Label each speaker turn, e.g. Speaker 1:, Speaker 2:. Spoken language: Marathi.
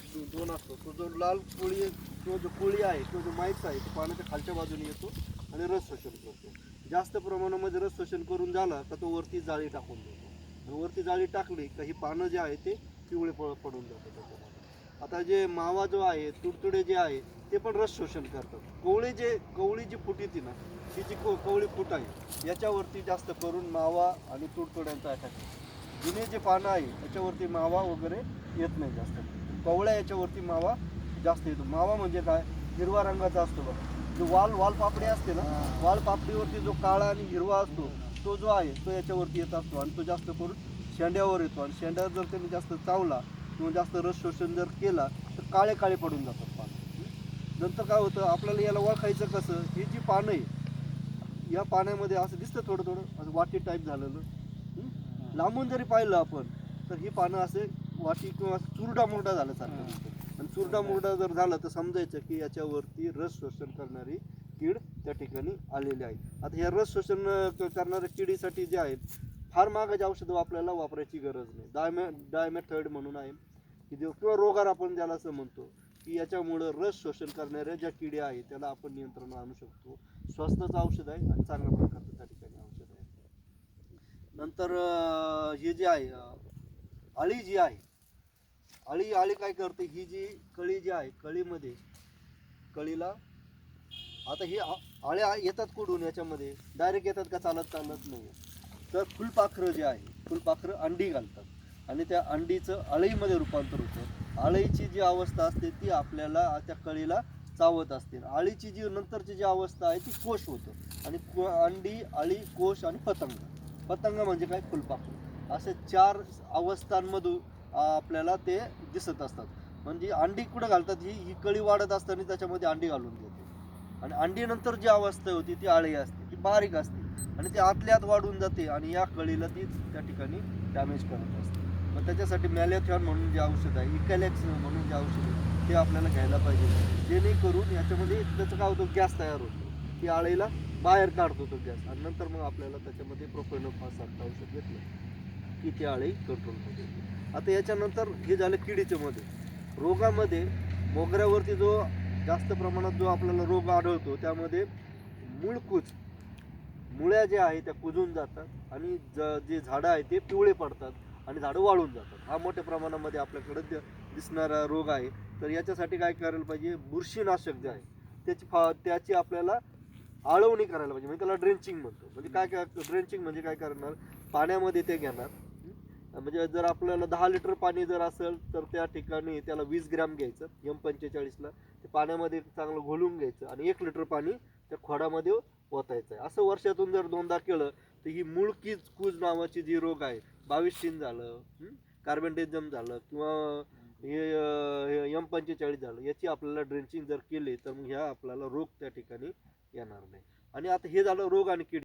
Speaker 1: दो- दोन असतो तो जो लाल कोळी तो जो कोळी आहे तो जो माईक्स आहे तो पाण्याच्या खालच्या बाजूने येतो आणि रस शोषण करतो. जास्त प्रमाणामध्ये रस शोषण करून झाला तर तो वरती जाळी टाकून देतो. आणि वरती जाळी टाकली का ही पानं जे आहे ते पिवळे प- पडून जातात त्याच्यामध्ये. आता जे मावा जो आहे तुडतुडे जे आहे ते पण रस शोषण करतात. कोवळे जे कवळी जी फुट येते ना ही जी को- कवळी फुट आहे याच्यावरती जास्त करून मावा आणि तुडतुड्यांचा अटॅक जुने जे पानं आहे याच्यावरती मावा वगैरे येत नाही जास्त. कवळ्या याच्यावरती मावा जास्त येतो. मावा म्हणजे काय? हिरवा रंगाचा असतो बघा. जो वाल वाल पापडी असते ना वाल पापडीवरती जो काळा आणि हिरवा असतो तो जो आहे तो याच्यावरती येत असतो आणि तो जास्त करून शेंड्यावर येतो. आणि शेंड्यावर जर त्यांनी जास्त चावला किंवा जास्त रस शोषण जर केला तर काळे काळे पडून जातात पानं. नंतर काय होतं? आपल्याला याला ओळखायचं कसं? ही जी पानं आहे या पाण्यामध्ये असं दिसतं थोडं थोडं. असं वाटी टाईप झालेलं? लांबून जरी पाहिलं आपण तर ही पानं असे वाटी किंवा चुरडा मुरडा झाल्यासारखं दिसतं आणि चुरडा मुरडा जर झालं तर समजायचं की याच्यावरती रस शोषण करणारी कीड त्या ठिकाणी आलेली आहे. आता ह्या रस शोषण करणाऱ्या किडीसाठी जे आहेत फार महागाची औषधं आपल्याला वापरायची गरज नाही. डायमे डायमेथॉइड म्हणून आहे की जो किंवा रोगार आपण ज्याला असं म्हणतो की याच्यामुळं रस शोषण करणाऱ्या ज्या किड्या आहेत त्याला आपण नियंत्रण आणू शकतो. स्वस्ताचं औषध आहे आणि चांगल्या प्रकारचं त्या ठिकाणी औषध आहे. नंतर हे जे आहे अळी जी आहे अळी अळी काय करते? ही जी कळी जी आहे कळीमध्ये कळीला आता ही आ- अळ्या येतात कुठून याच्यामध्ये? डायरेक्ट येतात का चालत चालत नाही? तर फुलपाखरं जे आहे फुलपाखरं अंडी घालतात. आणि त्या अंडीचं अळईमध्ये रूपांतर होतं. अळईची जी अवस्था असते ती आपल्याला त्या कळीला चावत असते. अळीची जी नंतरची जी अवस्था आहे ती कोश होतं. आणि को अंडी अळी कोश आणि पतंग. पतंग म्हणजे काय? फुलपाखरू. असे चार अवस्थांमधून आपल्याला ते दिसत असतात. म्हणजे अंडी कुठं घालतात? ही ही कळी वाढत असताना त्याच्यामध्ये अंडी घालून देते आणि अंडीनंतर जी अवस्था होती ती आळी असते ती बारीक असते. आणि ती आतल्या आत वाढून जाते आणि या कळीला ती त्या ठिकाणी डॅमेज करत असते. मग त्याच्यासाठी मॅलेथॉन म्हणून जे औषध आहे इकॅलेक्स म्हणून जे औषध आहे ते आपल्याला घ्यायला पाहिजे. जेणेकरून याच्यामध्ये त्याचं काय होतं? गॅस तयार होतो. ती आळीला बाहेर काढतो तो गॅस. आणि नंतर मग आपल्याला त्याच्यामध्ये प्रोपेनोफासारखं औषध घेतलं की ती आळी कंट्रोलमध्ये येते. आता याच्यानंतर हे झालं किडीचे मध्ये. रोगामध्ये मोगऱ्यावरती जो जास्त प्रमाणात जो आपल्याला रोग आढळतो त्यामध्ये मुळकूज मुळ्या ज्या आहे त्या कुजून जातात आणि ज जे झाडं आहे ते पिवळे पडतात आणि झाडं वाळून जातात. हा मोठ्या प्रमाणामध्ये आपल्याकडं दिसणारा रोग आहे. तर याच्यासाठी काय करायला पाहिजे? बुरशीनाशक जे आहे त्याची फा त्याची आपल्याला आळवणी करायला पाहिजे. म्हणजे त्याला ड्रेंचिंग म्हणतो. म्हणजे काय काय ड्रेंचिंग म्हणजे काय करणार? पाण्यामध्ये ते घेणार. म्हणजे जर आपल्याला दहा लिटर पाणी जर असेल तर त्या ठिकाणी त्याला वीस ग्रॅम घ्यायचं एम पंचेचाळीसला. ते पाण्यामध्ये चांगलं घोलून घ्यायचं आणि एक लिटर पाणी त्या खोडामध्ये ओतायचं आहे. असं वर्षातून जर दोनदा केलं तर ही मुळकीज कूज नावाची जी रोग आहे बावीस झालं कार्बेंडेजम झालं किंवा हे एम पंचेचाळीस झालं याची आपल्याला ड्रेंचिंग जर केली तर मग ह्या आपल्याला रोग त्या ठिकाणी येणार नाही. आणि आता हे झालं रोग आणि किड